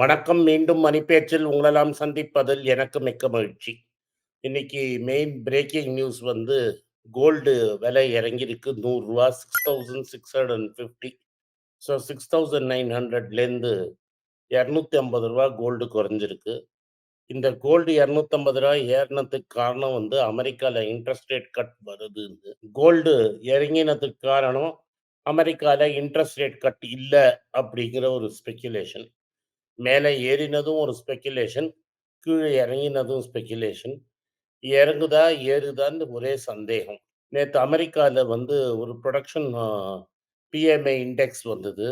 வணக்கம். மீண்டும் மணிப்பேச்சில் உங்களெல்லாம் சந்திப்பதில் எனக்கு மிக்க மகிழ்ச்சி. இன்னைக்கு மெயின் பிரேக்கிங் நியூஸ் வந்து கோல்டு விலை இறங்கியிருக்கு நூறுரூவா six thousand six hundred and fifty so six thousand nine ஹண்ட்ரட்லருந்து இரநூத்தி ஐம்பது ரூபா கோல்டு குறைஞ்சிருக்கு. இந்த கோல்டு இரநூத்தம்பது ரூபா ஏறினதுக்கு காரணம் வந்து அமெரிக்காவில் இன்ட்ரெஸ்ட் ரேட் கட் வருதுன்னு. கோல்டு இறங்கினதுக்கு காரணம் அமெரிக்காவில் இன்ட்ரெஸ்ட் ரேட் கட் இல்லை அப்படிங்கிற ஒரு ஸ்பெக்குலேஷன். மேலே ஏறினதும் ஒரு ஸ்பெக்குலேஷன். கீழே இறங்கினதும் ஸ்பெக்குலேஷன். இறங்குதா, ஏறுதான்னு ஒரே சந்தேகம். நேற்று அமெரிக்காவில் வந்து ஒரு ப்ரொடக்ஷன் பிஎம்ஐ இண்டெக்ஸ் வந்தது.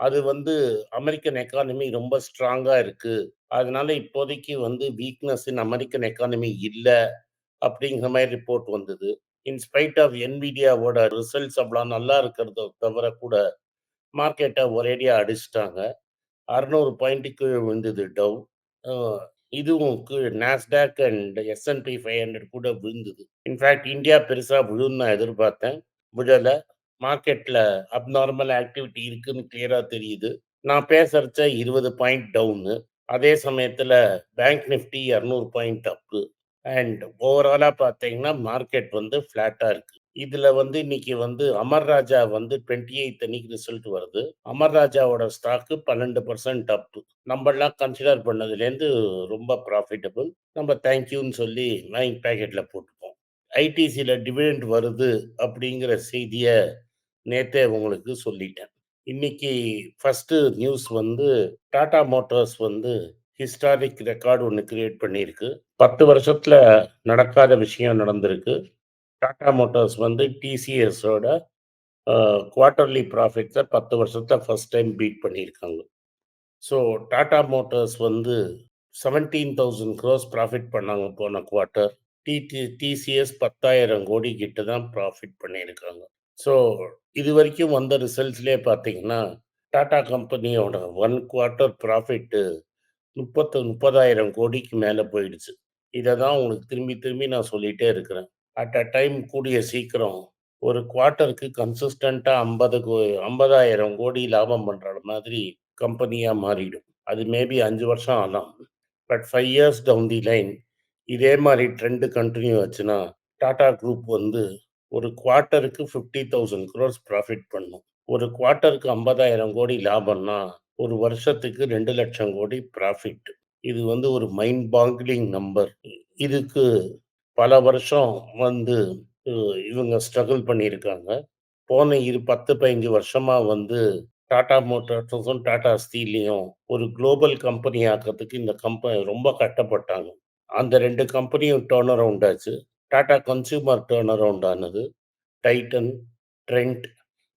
அது வந்து அமெரிக்கன் எக்கானமி ரொம்ப ஸ்ட்ராங்காக இருக்குது அதனால இப்போதைக்கு வந்து வீக்னஸ் இன் அமெரிக்கன் எக்கானமி இல்லை அப்படிங்கிற மாதிரி ரிப்போர்ட் வந்தது. இன் ஸ்பைட் ஆஃப் என்விடியாவோட ரிசல்ட்ஸ் அவ்வளோ நல்லா இருக்கிறத தவிர கூட மார்க்கெட்டை ஒரேடியாக அடிச்சிட்டாங்க 600 பாயிண்ட் கீழ விழுந்தது டவ். இதுவும் கீழ Nasdaq and S and P five hundred கூட விழுந்தது. இன்ஃபேக்ட் இந்தியா பெருசா விழுன்னு நான் எதிர்பார்த்தேன். விழலை மார்க்கெட்ல அப்நார்மல் ஆக்டிவிட்டி இருக்குன்னு கிளியரா தெரியுது. நான் பேசறச்ச 20 பாயிண்ட் டவுனு. அதே சமயத்துல bank Nifty 200 point up. And ஓவராலா பார்த்தீங்கன்னா, மார்க்கெட் வந்து ஃப்ளாட்டாக இருக்கு. இதுல வந்து இன்னைக்கு வந்து அமர் ராஜா வந்து 28த் அன்னைக்கு ரிசல்ட் வருது. அமர் ராஜாவோட ஸ்டாக்கு 12% அப்பு. நம்பலாம் கன்சிடர் பண்ணதுலேருந்து ரொம்ப ப்ராஃபிட்டபிள். நம்ம தேங்க் யூன்னு சொல்லி வாங்கி பேக்கெட்ல போட்டுப்போம். ஐடிசியில் டிவிடெண்ட் வருது அப்படிங்கிற செய்தியை நேத்தே உங்களுக்கு சொல்லிட்டேன். இன்னைக்கு ஃபஸ்ட்டு நியூஸ் வந்து டாடா மோட்டார்ஸ் வந்து ஹிஸ்டாரிக் ரெக்கார்டு ஒன்று கிரியேட் பண்ணியிருக்கு. பத்து வருஷத்தில் நடக்காத விஷயம் நடந்திருக்கு. டாடா மோட்டார்ஸ் வந்து டிசிஎஸோட குவார்ட்டர்லி ப்ராஃபிட்ஸ 10 வருஷத்துல ஃபர்ஸ்ட் டைம் பீட் பண்ணியிருக்காங்க. ஸோ டாடா மோட்டார்ஸ் வந்து செவன்டீன் தௌசண்ட் க்ரோஸ் ப்ராஃபிட் பண்ணாங்க போன குவார்ட்டர். டிடி டிசிஎஸ் 10,000 கோடி கிட்ட தான் ப்ராஃபிட் பண்ணியிருக்காங்க. ஸோ இது வரைக்கும் வந்த ரிசல்ட்ஸ்லேயே பார்த்தீங்கன்னா, டாடா கம்பெனியோட ஒன் குவார்ட்டர் ப்ராஃபிட்டு 30 30,000 கோடிக்கு மேலே போயிடுச்சு. இதை தான் உங்களுக்கு திரும்பி திரும்பி நான் சொல்லிகிட்டே இருக்கிறேன். அட் அ டைம் கூடிய சீக்கிரம் ஒரு குவார்ட்டருக்கு கன்சிஸ்டன்ட்டா 50 கோ 50,000 கோடி லாபம் பண்ற மாதிரி கம்பெனியா மாறிடும். அது மேபி அஞ்சு வருஷம் ஆகலாம். But five years down the line இதே மாதிரி ட்ரெண்டு கண்டினியூ ஆச்சுன்னா, டாடா குரூப் வந்து ஒரு குவார்ட்டருக்கு 50,000 க்ரோர்ஸ் ப்ராஃபிட் பண்ணும். ஒரு குவார்ட்டருக்கு 50,000 கோடி லாபம்னா, ஒரு வருஷத்துக்கு 2,00,000 கோடி ப்ராஃபிட். இது வந்து ஒரு மைண்ட் பாங்கிலிங் நம்பர். இதுக்கு பல வருஷம் வந்து இவங்க ஸ்ட்ரகிள் பண்ணியிருக்காங்க. போன இரு 10, 15 வருஷமா வந்து டாடா மோட்டார்ஸும், டாடா ஸ்டீல்லையும் ஒரு குளோபல் கம்பெனி ஆக்குறதுக்கு இந்த கம்பெனி ரொம்ப கட்டப்பட்டாங்க அந்த ரெண்டு கம்பெனியும் டேர்ன் அரவுண்ட் ஆச்சு. டாடா கன்சியூமர் டேர்ன் அரவுண்ட் ஆனது. டைட்டன், ட்ரெண்ட்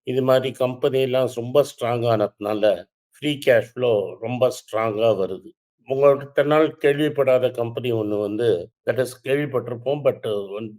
இது மாதிரி கம்பெனிலாம் ரொம்ப ஸ்ட்ராங் ஆனதுனால, ஃப்ரீ கேஷ் ஃப்ளோ ரொம்ப ஸ்ட்ராங்கா வருது. உங்க நாள் கேள்விப்படாத கம்பெனி ஒன்று வந்து தட் இஸ் கேள்விப்பட்டிருப்போம். பட் ஒன்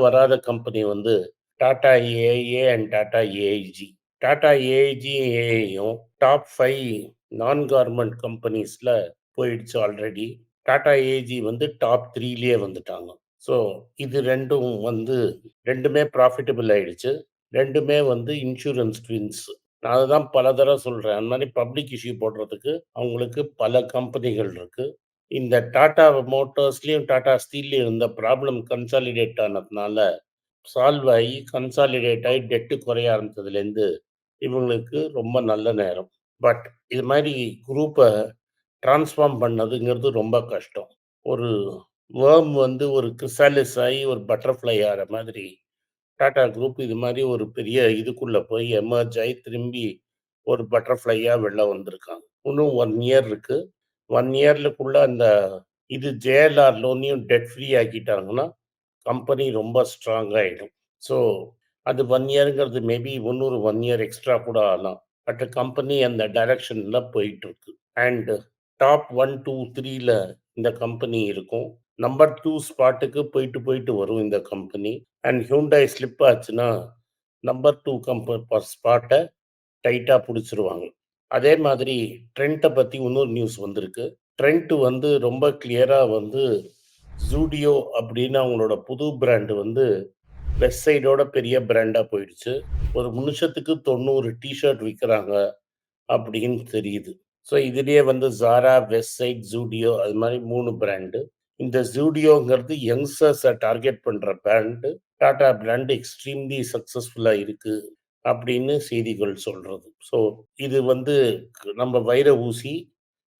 வராத கம்பெனி வந்து Tata AA and Tata AIG. Tata AIG, ஏஐயும் top five non garment கம்பெனிஸில் போயிடுச்சு ஆல்ரெடி. டாடா ஏஜி வந்து டாப் த்ரீலேயே வந்துட்டாங்க. ஸோ இது ரெண்டும் வந்து ரெண்டுமே ப்ராஃபிட்டபிள் ஆயிடுச்சு. ரெண்டுமே வந்து இன்சூரன்ஸ் ட்வின்ஸ். நான் அதுதான் பல தடவை சொல்கிறேன் அந்த மாதிரி பப்ளிக் இஷ்யூ போடுறதுக்கு அவங்களுக்கு பல கம்பெனிகள் இருக்கு. இந்த டாடா மோட்டர்ஸ்லேயும் டாடா ஸ்டீல்லயும் இருந்த ப்ராப்ளம் கன்சாலிடேட் ஆனதுனால, சால்வ் ஆகி கன்சாலிடேட் ஆகி டெட்டு குறைய ஆரம்பித்ததுலேருந்து இவங்களுக்கு ரொம்ப நல்ல நேரம். பட் இது மாதிரி குரூப்ப டிரான்ஸ்ஃபார்ம் பண்ணதுங்கிறது ரொம்ப கஷ்டம். ஒரு வேர்ம் வந்து ஒரு கிறிசாலிஸ் ஆகி ஒரு பட்டர்ஃப்ளை ஆகிற மாதிரி, டாடா குரூப் இது மாதிரி ஒரு பெரிய இதுக்குள்ள போய் எமர்ஜ் ஆகி திரும்பி ஒரு பட்டர்ஃப்ளையா வெளில வந்திருக்காங்க. இன்னும் ஒன் இயர் இருக்கு. 1 இயர்லக்குள்ள அந்த இது ஜேஎல்ஆர் லோனையும் டெட் ஃப்ரீ ஆக்கிட்டாங்கன்னா, கம்பெனி ரொம்ப ஸ்ட்ராங் ஆயிடும். ஸோ அது ஒன் இயர்ங்கிறது மேபி இன்னொரு ஒன் இயர் எக்ஸ்ட்ரா கூட ஆகலாம். பட் கம்பெனி அந்த டைரக்ஷன்ல போயிட்டுருக்கு. அண்ட் டாப் 1, 2, 3ல இந்த கம்பெனி இருக்கும். நம்பர் டூ ஸ்பாட்டுக்கு போயிட்டு போயிட்டு வரும் இந்த கம்பெனி. அண்ட் ஹியூண்டாய் ஸ்லிப் ஆச்சுன்னா, நம்பர் டூ கம்ப ஸ்பாட்டை டைட்டாக பிடிச்சிருவாங்க அதே மாதிரி ட்ரெண்ட்டை பற்றி இன்னொரு நியூஸ் வந்திருக்கு. ட்ரெண்ட் வந்து ரொம்ப கிளியராக வந்து ஜூடியோ அப்படின்னு அவங்களோட புது பிராண்ட் வந்து வெஸ்ட் சைடோட பெரிய பிராண்டாக போயிடுச்சு. ஒரு நிமிஷத்துக்கு தொண்ணூறு டிஷர்ட் விற்கிறாங்க அப்படின்னு தெரியுது. ஸோ இதுலேயே வந்து ஜாரா வெஸ்ட் சைட் ஜூடியோ அது மாதிரி மூணு பிராண்டு. இந்த ஜூடியோங்கிறது யங்ஸ்டர்ஸை டார்கெட் பண்ற பேண்டு டாடா பிராண்ட் எக்ஸ்ட்ரீம்லி சக்ஸஸ்ஃபுல்லாக இருக்கு அப்படின்னு செய்திகள் சொல்றது. ஸோ இது வந்து நம்ம வைர ஊசி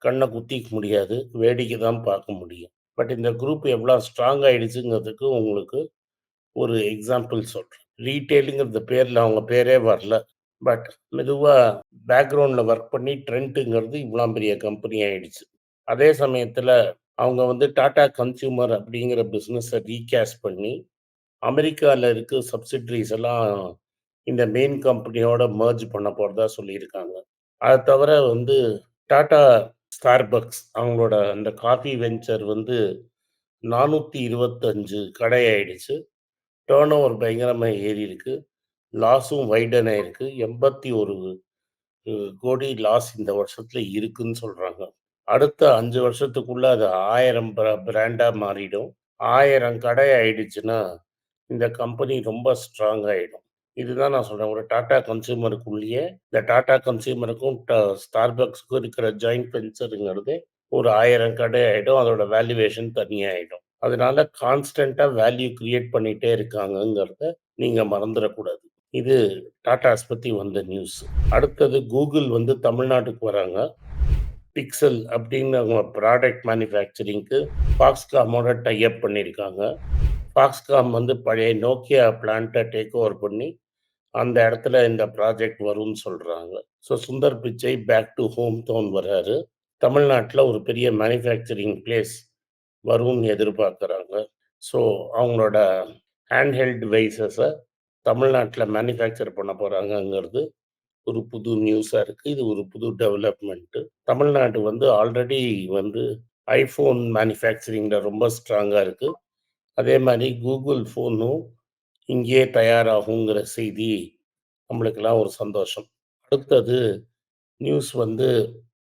கண்ணை குத்திக்க முடியாது. வேடிக்கை தான் பார்க்க முடியும். பட் இந்த குரூப் எவ்வளோ ஸ்ட்ராங் ஆகிடுச்சுங்கிறதுக்கு உங்களுக்கு ஒரு எக்ஸாம்பிள் சொல்கிறேன் ரீட்டெயிலுங்கிறது பேரில் அவங்க பேரே வரல. பட் மெதுவாக பேக்ரவுண்டில் ஒர்க் பண்ணி ட்ரெண்ட்டுங்கிறது இவ்வளோ பெரிய கம்பெனி ஆகிடுச்சு அதே சமயத்தில் அவங்க வந்து டாடா கன்சியூமர் அப்படிங்கிற பிஸ்னஸை ரீகேஸ்ட் பண்ணி, அமெரிக்காவில் இருக்க சப்சிட்ரிஸ் எல்லாம் இந்த மெயின் கம்பெனியோட மெர்ஜ் பண்ண போகிறதா சொல்லியிருக்காங்க. அதை தவிர வந்து டாடா ஸ்டார்பக்ஸ் அவங்களோட அந்த காஃபி வெஞ்சர் வந்து 425 கடை ஆயிடுச்சு. டர்ன் ஓவர் பயங்கரமா ஏறியிருக்கு. லாஸும் வைடன் ஆயிருக்கு. எண்பத்தி ஒரு கோடி லாஸ் இந்த வருஷத்துல இருக்குன்னு சொல்கிறாங்க அடுத்த அஞ்சு வருஷத்துக்குள்ள அது ஆயிரம் பிர பிராண்டா மாறிடும். 1000 கடை ஆயிடுச்சுன்னா, இந்த கம்பெனி ரொம்ப ஸ்ட்ராங் ஆயிடும். இதுதான் நான் சொல்றேன். ஒரு டாடா கன்சியூமருக்குள்ளயே இந்த டாடா கன்சியூமருக்கும் ட ஸ்டார்பக்ஸ்க்கும் இருக்கிற ஜாயிண்ட் வெஞ்சர்ங்கிறது ஒரு 1000 கடை ஆயிடும். அதோட வேல்யூவேஷன் தனியா ஆயிடும். அதனால கான்ஸ்டன்ட்டா வேல்யூ கிரியேட் பண்ணிட்டே இருக்காங்கங்கிறத நீங்க மறந்துறக்கூடாது. இது டாடாஸ் பத்தி வந்த நியூஸ். அடுத்தது கூகுள் வந்து தமிழ்நாட்டுக்கு வராங்க. பிக்சல் அப்படின்னு அவங்க ப்ராடக்ட் மேனுஃபேக்சரிங்க்கு ஃபாக்ஸ்காமோட டைஅப் பண்ணியிருக்காங்க. ஃபாக்ஸ்காம் வந்து பழைய நோக்கியா பிளான்ட்டை டேக் ஓவர் பண்ணி, அந்த இடத்துல இந்த ப்ராஜெக்ட் வரும்னு சொல்கிறாங்க so Sundar Pichai back to home town வர்றாரு தமிழ்நாட்டில் ஒரு பெரிய மேனுஃபேக்சரிங் பிளேஸ் வரும்னு எதிர்பார்க்குறாங்க. ஸோ அவங்களோட ஹேண்ட் ஹெல்ட் தமிழ்நாட்டில் மேனுஃபேக்சர் பண்ண போறாங்கங்கிறது ஒரு புது நியூஸாக இருக்கு. இது ஒரு புது டெவலப்மெண்ட்டு தமிழ்நாடு வந்து ஆல்ரெடி வந்து ஐஃபோன் மேனுஃபேக்சரிங்ல ரொம்ப ஸ்ட்ராங்கா இருக்கு. அதே மாதிரி கூகுள் ஃபோனும் இங்கேயே தயாராகுங்கிற செய்தி நம்மளுக்கெல்லாம் ஒரு சந்தோஷம். அடுத்தது நியூஸ் வந்து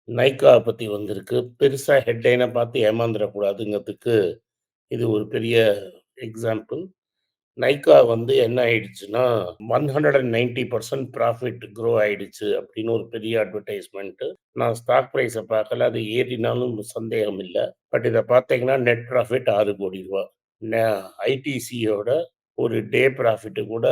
நைகா பத்தி வந்திருக்கு. பெருசா ஹெட்லைன பார்த்து ஏமாந்துடக்கூடாதுங்கிறதுக்கு இது ஒரு பெரிய எக்ஸாம்பிள். நைகா வந்து என்ன ஆயிடுச்சுன்னா, 190% ப்ராஃபிட் க்ரோ ஆயிடுச்சு அப்படின்னு ஒரு பெரிய அட்வர்டைஸ்மெண்ட்டு நான் ஸ்டாக் ப்ரைஸை பார்க்கல. அது ஏறினாலும் சந்தேகம் இல்லை பட் இதை பார்த்தீங்கன்னா நெட் ப்ராஃபிட் ஆறு கோடி. ந ஐடிசியோட ஒரு டே ப்ராஃபிட்டு கூட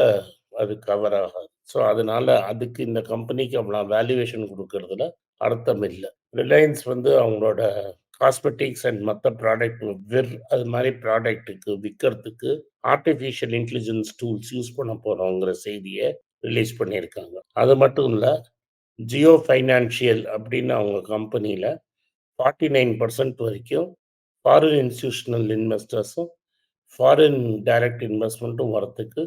அது கவர் ஆகாது. ஸோ அதனால அதுக்கு இந்த கம்பெனிக்கு அவ்வளோ வேல்யூவேஷன் கொடுக்கறதுல அர்த்தம் இல்லை ரிலையன்ஸ் வந்து அவங்களோட காஸ்மெட்டிக்ஸ் அண்ட் மற்ற ப்ராடக்ட் விர் அது மாதிரி ப்ராடக்ட்டுக்கு விற்கிறதுக்கு ஆர்டிஃபிஷியல் இன்டெலிஜென்ஸ் டூல்ஸ் யூஸ் பண்ண போகிறோங்கிற செய்தியை ரிலீஸ் பண்ணியிருக்காங்க. அது மட்டும் இல்ல, ஜியோ ஃபைனான்ஷியல் அப்படின்னு அவங்க கம்பெனியில ஃபார்ட்டி நைன் பர்சன்ட் வரைக்கும் ஃபாரின் இன்ஸ்டியூஷனல் இன்வெஸ்டர்ஸும், ஃபாரின் டைரக்ட் இன்வெஸ்ட்மெண்ட்டும் வரத்துக்கு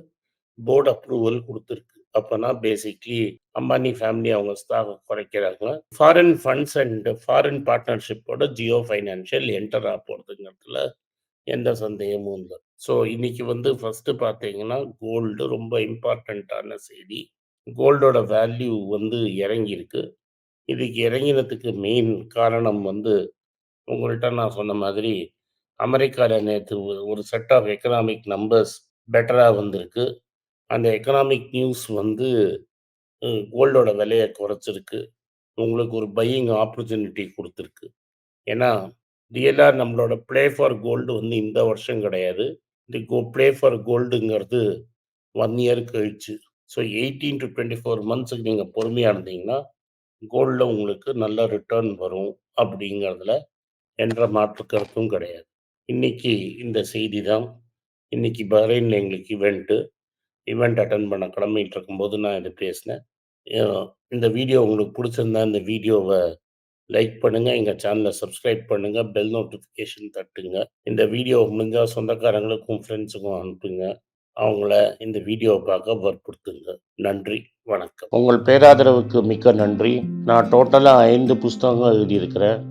போர்டு அப்ரூவல் கொடுத்துருக்கு அப்போனா பேசிக்லி அம்பானி ஃபேமிலி அவங்க ஸ்டாக குறைக்கிறாங்க. ஃபாரின் ஃபண்ட்ஸ் அண்ட் ஃபாரின் பார்ட்னர்ஷிப்போட ஜியோ ஃபைனான்ஷியல் என்டர் ஆக போகிறதுங்கிறதுல எந்த சந்தேகமும் இல்ல. ஸோ இன்னைக்கு வந்து ஃபஸ்ட்டு பார்த்தீங்கன்னா, கோல்டு ரொம்ப இம்பார்ட்டண்ட்டான செய்தி. கோல்டோட வேல்யூ வந்து இறங்கியிருக்கு. இதுக்கு இறங்கினதுக்கு மெயின் காரணம் வந்து உங்கள்ட்ட நான் சொன்ன மாதிரி அமெரிக்காவில் நேத்து ஒரு செட் ஆஃப் எக்கனாமிக் நம்பர்ஸ் பெட்டரா வந்திருக்கு. அந்த எக்கனாமிக் நியூஸ் வந்து ம் கோல்டோட விலைய குறைச்சிருக்கு. உங்களுக்கு ஒரு பையிங் ஆப்பர்ச்சுனிட்டி கொடுத்துருக்கு ஏன்னா, ரியலா நம்மளோட ப்ளே ஃபார் கோல்டு வந்து இந்த வருஷம் கிடையாது. இந்த கோ ப்ளே ஃபார் கோல்டுங்கிறது 1 இயர் கழிச்சு. ஸோ 18-24 மந்த்ஸ்க்கு நீங்க பொறுமையா இருந்தீங்கன்னா, கோல்டில் உங்களுக்கு நல்ல ரிட்டர்ன் வரும் அப்படிங்கிறதுல என்ற மாற்று கருத்தும் கிடையாது. இன்னைக்கு இந்த செய்தி தான். இன்னைக்கு பஹ்ரைன்ல எங்களுக்கு ஈவென்ட்டு. ஈவெண்ட் அட்டன் பண்ண கிளம்பிட்டு இருக்கும்போது நான் இதை பேசினேன். இந்த வீடியோ உங்களுக்கு பிடிச்சிருந்தா இந்த வீடியோவை லைக் பண்ணுங்க. எங்கள் சேனலை சப்ஸ்கிரைப் பண்ணுங்க. பெல் நோட்டிஃபிகேஷன் தட்டுங்க. இந்த வீடியோ முடிஞ்சால் சொந்தக்காரங்களுக்கும், ஃப்ரெண்ட்ஸுக்கும் அனுப்புங்க. அவங்கள இந்த வீடியோவை பார்க்க வற்புறுத்துங்க. நன்றி, வணக்கம். உங்கள் பேராதரவுக்கு மிக்க நன்றி. நான் டோட்டலாக ஐந்து புஸ்தகங்கள் எழுதியிருக்கிறேன்.